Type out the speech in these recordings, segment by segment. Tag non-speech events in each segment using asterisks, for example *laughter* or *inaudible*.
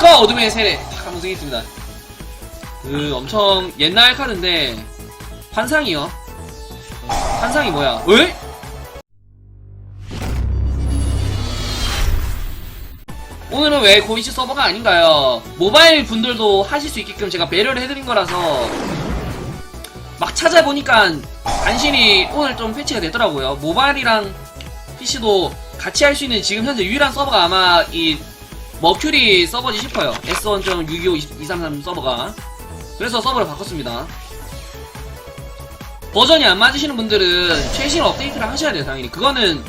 빛과 어둠의 세례 탁 한번 쓰겠습니다. 그 엄청 옛날 카드인데 환상이요. 환상이 뭐야? 왜? 오늘은 왜 고이치 서버가 아닌가요? 모바일 분들도 하실 수 있게끔 제가 배려를 해드린 거라서 막 찾아보니까 간신히 오늘 좀 패치가 됐더라고요. 모바일이랑 PC도 같이 할 수 있는 지금 현재 유일한 서버가 아마 이 머큐리 서버지 싶어요. S1.625-233 서버가. 그래서 서버를 바꿨습니다. 버전이 안 맞으시는 분들은 최신 업데이트를 하셔야 돼요, 당연히. 그거는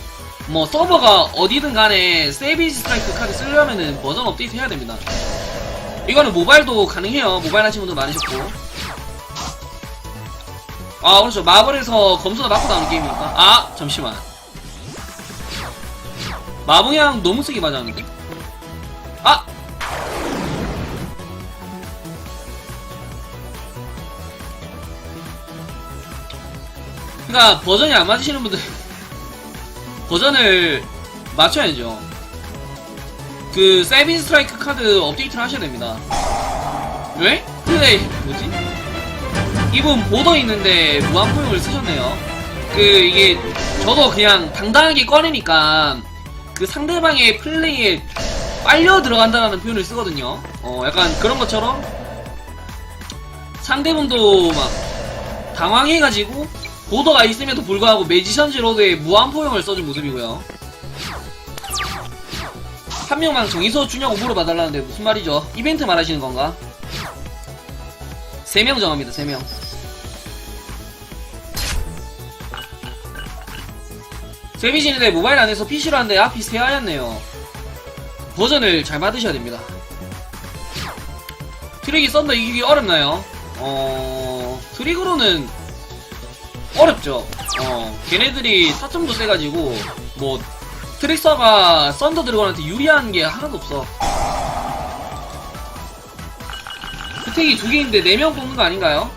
뭐 서버가 어디든 간에 세비지 스트라이크 카드 쓰려면은 버전 업데이트 해야 됩니다. 이거는 모바일도 가능해요. 모바일 하시는 분도 많으셨고. 아, 그렇죠. 마블에서 검수나 맞고 나오는 게임이니까. 아, 잠시만. 마붕양 너무 세게 맞았는데. 그니까, 버전이 안 맞으시는 분들, *laughs* 버전을 맞춰야죠. 그, 세빈 스트라이크 카드 업데이트를 하셔야 됩니다. 왜? 근데, 뭐지? 이분 보더 있는데 무한포용을 쓰셨네요. 그, 이게, 저도 그냥 당당하게 꺼내니까, 그 상대방의 플레이에 빨려 들어간다는 표현을 쓰거든요. 어, 약간 그런 것처럼 상대분도 막 당황해가지고 보더가 있음에도 불구하고 매지션즈 로드에 무한포용을 써준 모습이고요. 한 명만 정의소 주냐고 물어봐달라는데 무슨 말이죠? 이벤트 말하시는 건가? 세명 정합니다, 세 명. 세비진인데 모바일 안에서 PC로 하는데 앞이 새하얗네요. 버전을 잘 받으셔야 됩니다. 트릭이 썬더 이기기 어렵나요? 어... 트릭으로는 어렵죠. 어, 걔네들이 타점도 세가지고, 뭐, 트릭서가 썬더 드래곤한테 유리한 게 하나도 없어. 후택이 두 개인데 네 명 뽑는 거 아닌가요?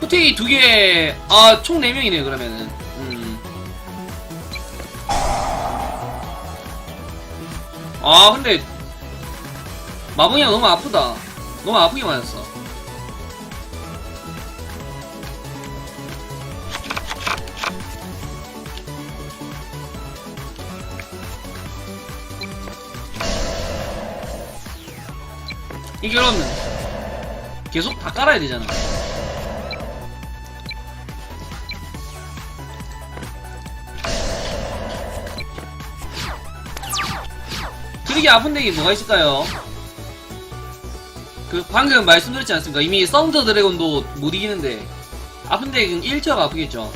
후택이 두 개, 아, 총 네 명이네요, 그러면은. 음. 아 근데 마붕이가 너무 아프다 너무 아프게 맞았어 그러면 계속 다 깔아야 되잖아 그렇게 아픈 덱이 뭐가 있을까요? 그 방금 말씀드렸지 않습니까? 이미 썬더 드래곤도 못 이기는데 아픈 덱은 1티어가 아프겠죠.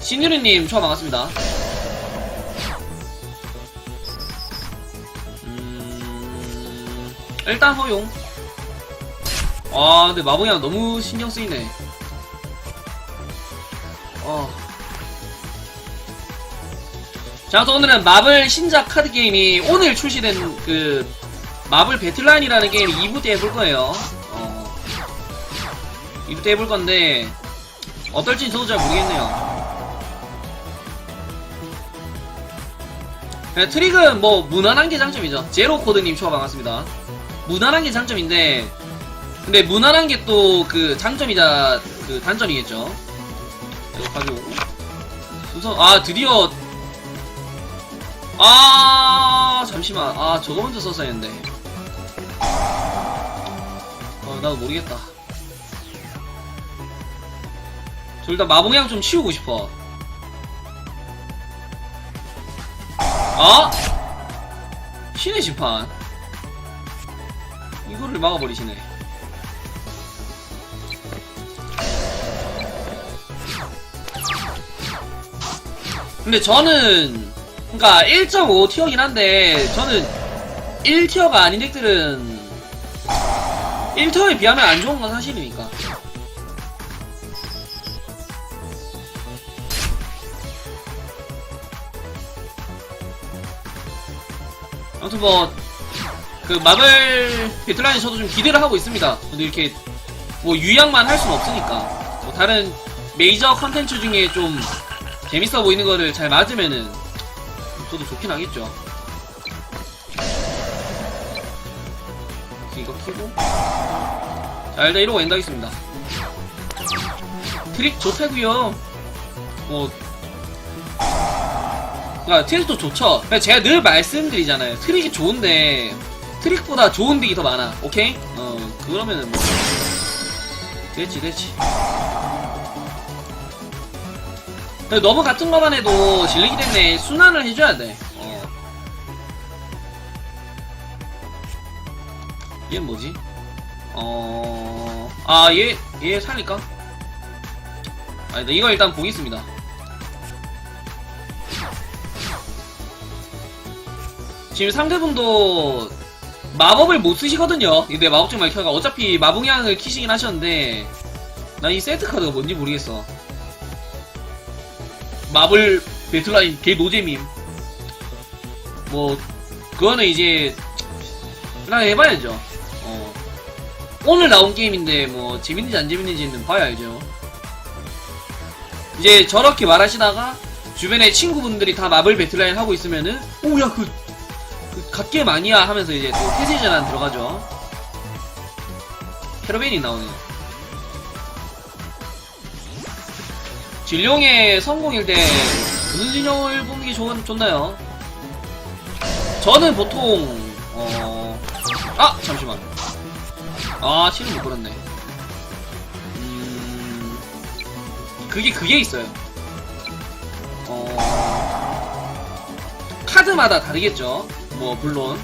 신유리님 초아 반갑습니다. 일단 허용. 아 근데 마봉이랑 너무 신경 쓰이네. 어. 자, 그래서 오늘은 마블 신작 카드 게임이 오늘 출시된 그 마블 배틀라인이라는 게임 2부 때 해볼 거예요. 어, 2부 때 해볼 건데 어떨지 저도 잘 모르겠네요. 네, 트릭은 뭐 무난한 게 장점이죠. 제로 코드님 초아 반갑습니다. 무난한 게 장점인데 근데 무난한 게 또 그 장점이자 그 단점이겠죠. 이거 가져오고. 우선 아 드디어. 아 잠시만. 아 저거 먼저 썼어야 했는데. 어 나도 모르겠다. 저 일단 마봉양 좀 치우고 싶어. 아? 신의 심판 이거를 막아버리시네 근데 저는 그러니까 1.5티어긴 한데 저는 1티어가 아닌 덱들은 1티어에 비하면 안 좋은 건 사실이니까. 아무튼 뭐, 그 마블 배틀라인 저도 좀 기대를 하고 있습니다. 근데 이렇게 뭐 유약만 할 수는 없으니까 뭐 다른 메이저 컨텐츠 중에 좀 재밌어 보이는 거를 잘 맞으면은 저도 좋긴 하겠죠. 이거 키고 자 일단 이러고 엔다겠습니다. 트릭 좋다구요. 뭐 그니까 트릭도 좋죠. 제가 늘 말씀드리잖아요. 트릭이 좋은데 트릭보다 좋은 덱이 더 많아 오케이? 어 그러면은 뭐 됐지 됐지 너무 같은 것만 해도 질리기 때문에 순환을 해줘야 돼 어. 얘는 뭐지? 어... 아, 얘, 얘 살릴까? 아니다, 이거 일단 보겠습니다. 지금 상대분도 마법을 못 쓰시거든요. 근데 마법증 말 켜가 어차피 마봉향을 키시긴 하셨는데 난이 세트 카드가 뭔지 모르겠어. 마블 배틀라인 개 노잼임. 뭐 그거는 이제 그냥 해봐야죠. 어. 오늘 나온 게임인데 뭐 재밌는지 안 재밌는지는 봐야 알죠. 이제 저렇게 말하시다가 주변에 친구분들이 다 마블 배틀라인 하고 있으면은 오야 그, 그 갓게임 아니야 하면서 이제 또 태세 전환 들어가죠. 캐러베인이 나오네요. 진룡의 성공일 때 무슨 진영을 보는 게 좋, 좋나요? 저는 보통 어... 아 잠시만 아 실은 못 걸었네 음... 그게 그게 있어요 어... 카드마다 다르겠죠 뭐 물론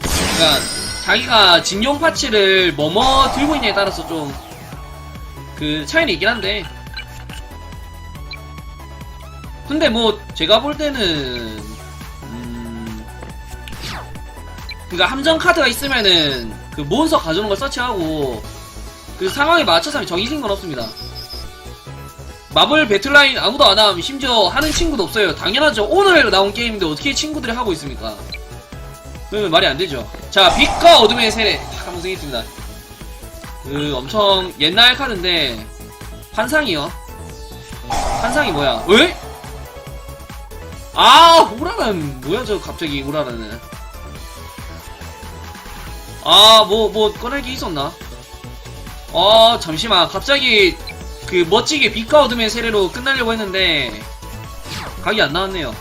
그러니까 자기가 진용 파츠를 뭐뭐 들고 있냐에 따라서 좀 그 차이는 있긴 한데 근데 뭐 제가 볼 때는 음... 그니까 함정 카드가 있으면은 그 몬스터 가져오는 걸 서치하고 그 상황에 맞춰서 정해진 건 없습니다. 마블 배틀라인 아무도 안 함, 심지어 하는 친구도 없어요. 당연하죠. 오늘 나온 게임인데 어떻게 친구들이 하고 있습니까? 그러면 말이 안 되죠. 자, 빛과 어둠의 세례. 탁 한번 쓰겠습니다. 그 엄청 옛날 카드인데 환상이요. 환상이 뭐야? 왜? 아, 우라는 뭐야 저 갑자기 우라라는. 아, 뭐, 뭐, 꺼낼 게 있었나? 어, 잠시만. 갑자기, 그, 멋지게 빛과 어둠의 세례로 끝나려고 했는데, 각이 안 나왔네요.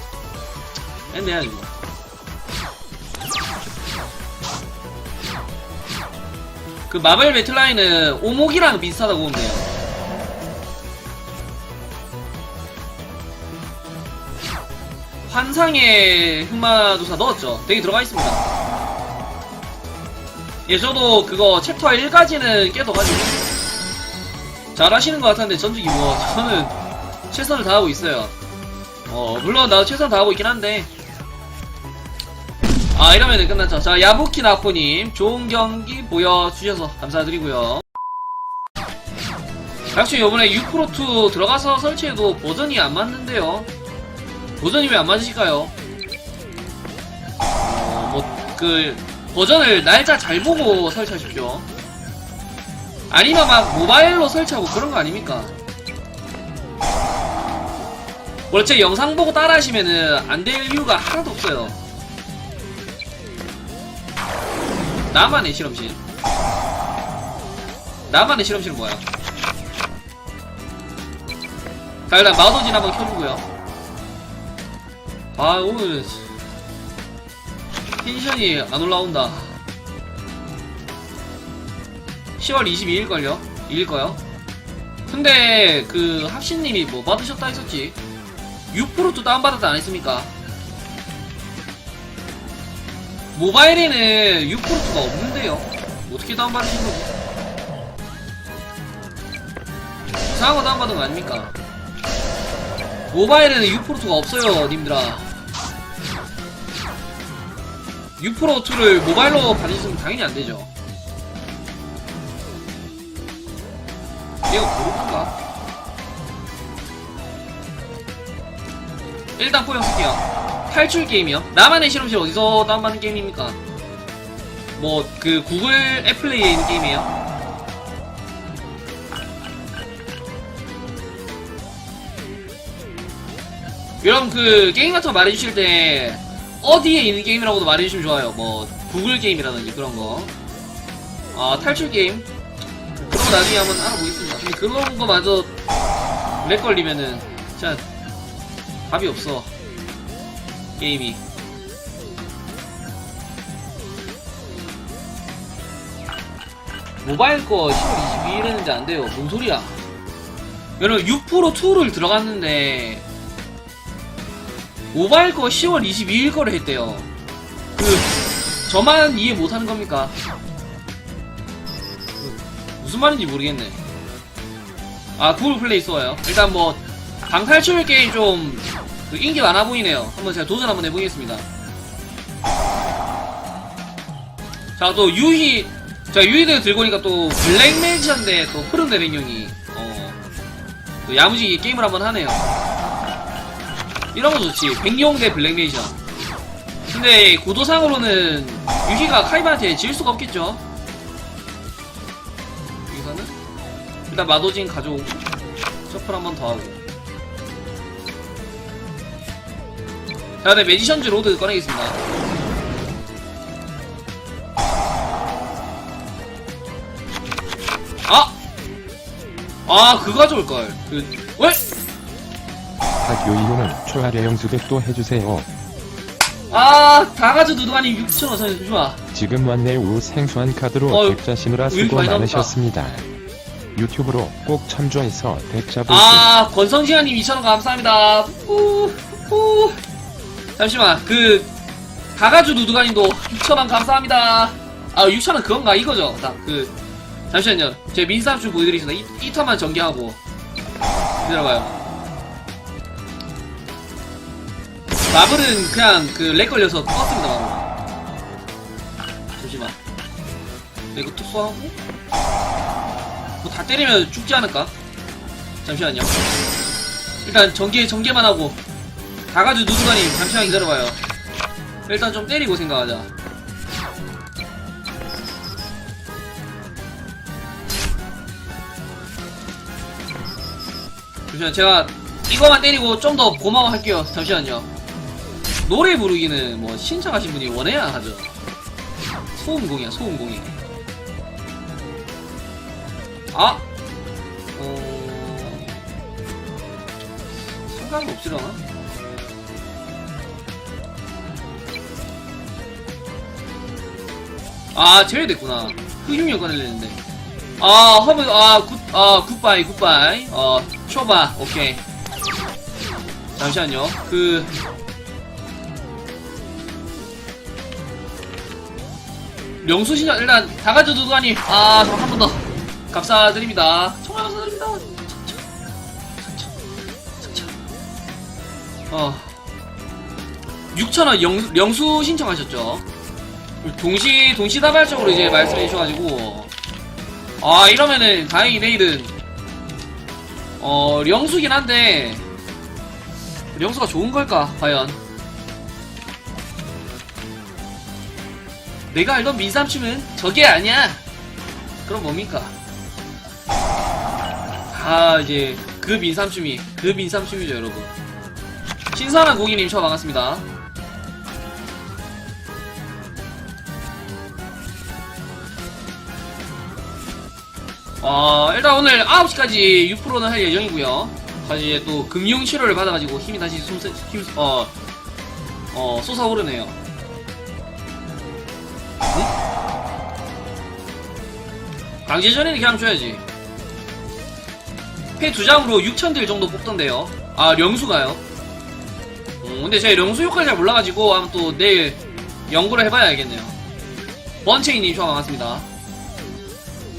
했네요, 이거. 그, 마블 배틀라인은 오목이랑 비슷하다고 보면 돼요. 환상의 흑마도사 넣었죠. 되게 들어가 있습니다. 예, 저도 그거 챕터 1까지는 깨둬가지고 잘하시는 것 같았는데 전직이 뭐 저는 최선을 다하고 있어요. 어 물론 나도 최선 다하고 있긴 한데 아 이러면 끝났죠. 자 야부키 나포님 좋은 경기 보여주셔서 감사드리고요. 역시 요번에 6프로2 들어가서 설치해도 버전이 안 맞는데요. 버전이 왜 안 맞으실까요? 어, 뭐, 그, 버전을 날짜 잘 보고 설치하십시오. 아니면 막 모바일로 설치하고 그런 거 아닙니까? 원래 제 영상 보고 따라 하시면은 안 될 이유가 하나도 없어요. 나만의 실험실. 나만의 실험실은 뭐야? 자, 일단 마우더진 한번 켜주고요. 아, 오늘 텐션이 안 올라온다. 10월 22일걸요? 2일거요? 근데 그 합신님이 뭐 받으셨다 했었지? 6%도 다운받았다 안 했습니까? 모바일에는 6%가 없는데요? 어떻게 다운받으신 거지? 이상한 거 다운받은 거 아닙니까? 모바일에는 6%가 없어요, 님들아. 6%2를 모바일로 받으시면 당연히 안 되죠. 얘가 모르는가? 일단 포용 쓸게요. 탈출 게임이요? 나만의 실험실 어디서 다운받는 게임입니까? 뭐, 그, 구글 애플레이에 있는 게임이에요? 여러분, 그, 게임 같은 거 말해주실 때, 어디에 있는 게임이라고도 말해주시면 좋아요. 뭐, 구글 게임이라든지 그런 거. 아 탈출 게임 그런 거 나중에 한번 알아보겠습니다 근데 그런 거마저 렉 걸리면은 진짜 답이 없어 게임이 모바일 거 10월 22일 했는데 안 돼요. 뭔 소리야? 여러분 6% 2를 들어갔는데 모바일 거 10월 22일 거를 했대요. 그 저만 이해 못하는 겁니까? 그, 무슨 말인지 모르겠네. 아 구글 플레이 스토어요. 일단 뭐 방탈출 게임 좀그 인기 많아 보이네요. 한번 제가 도전 한번 해보겠습니다. 자 또 유희 자 유희들 들고 오니까 또 블랙 매지션데 또 푸른 대백령이 어, 또 야무지게 게임을 한번 하네요. 이런 거 좋지. 백용 대 블랙 매지션. 근데 구도상으로는 유희가 카이바한테 질 수가 없겠죠. 여기서는 일단 마도진 가져오고 셔플 한번 더 하고. 자, 네 매지션즈 로드 꺼내겠습니다. 아! 아, 그거 가져올걸. 그, 왜? 학교 이용은 초하래 영수백 또 해주세요. 아, 다 가져 누드가니 6천원 선에 좋아. 지금 왔네 우 생소한 카드로 어휴, 짜시느라 왜 이렇게 수고 많이 나올까? 많으셨습니다. 유튜브로 꼭 참조해서 덱 잡을 수 아, 권성지아님 2천원 감사합니다. 후, 후. 잠시만, 그, 가가주 누드가님도 6천원 감사합니다. 아, 6천원 그건가? 이거죠? 딱, 그, 잠시만요. 제 민사합 좀 보여드리겠습니다. 이, 이 턴만 전개하고. 기다려봐요. 마블은 그냥 그렉 걸려서 떴습니다, 마블. 잠시만. 네, 이거 투수하고. 뭐 다 때리면 죽지 않을까? 잠시만요. 일단 전개 전개만 하고 다가주 누드가님 잠시만 기다려봐요. 일단 좀 때리고 생각하자. 잠시만 제가 이거만 때리고 좀 더 고마워할게요. 잠시만요. 노래 부르기는 뭐 신청하신 분이 원해야 하죠. 소음공이야 소음공이. 아! 어... 생각이 없지려나? 아, 제외됐구나. 흑육력 꺼내려는데. 아, 허브, 아, 굿, 아, 굿바이, 굿바이. 어, 쇼바, 오케이. 잠시만요. 그, 명수 신장, 일단, 다가져 두두가니, 아, 한 번 더. 감사드립니다. 정말 감사드립니다. 어. 6,000원 영, 영수 신청하셨죠? 동시, 동시다발적으로 이제 말씀해 주셔가지고. 아, 이러면은 다행히 내일은, 어, 영수긴 한데, 영수가 좋은 걸까, 과연? 내가 알던 민삼춤은 저게 아니야! 그럼 뭡니까? 아 이제 그 민삼춤이 그 민삼춤이죠 여러분 신선한 고기님 저 반갑습니다 어 일단 오늘 9시까지 6%는 할 예정이고요 다시 또 금융 치료를 받아가지고 힘이 다시 솟아, 힘, 어, 어, 솟아오르네요 응? 강제전에는 그냥 줘야지 패 두 장으로 6천딜 정도 뽑던데요. 아, 령수가요? 음, 근데 제가 령수 효과를 잘 몰라가지고, 한번 또 내일 연구를 해봐야 알겠네요. 번체이님 좋아 반갑습니다.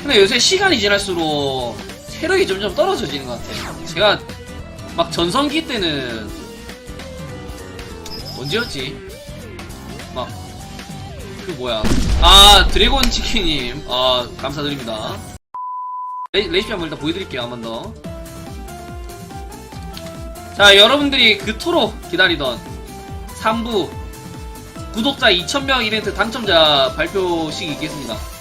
근데 요새 시간이 지날수록 체력이 점점 떨어져지는 것 같아요. 제가 막 전성기 때는 언제였지? 막, 그 뭐야. 아, 드래곤 치킨님. 아, 감사드립니다. 레, 레시피 한번 일단 보여드릴게요 한 번 더. 자 여러분들이 그토록 기다리던 3부 구독자 2,000명 이벤트 당첨자 발표식 있겠습니다.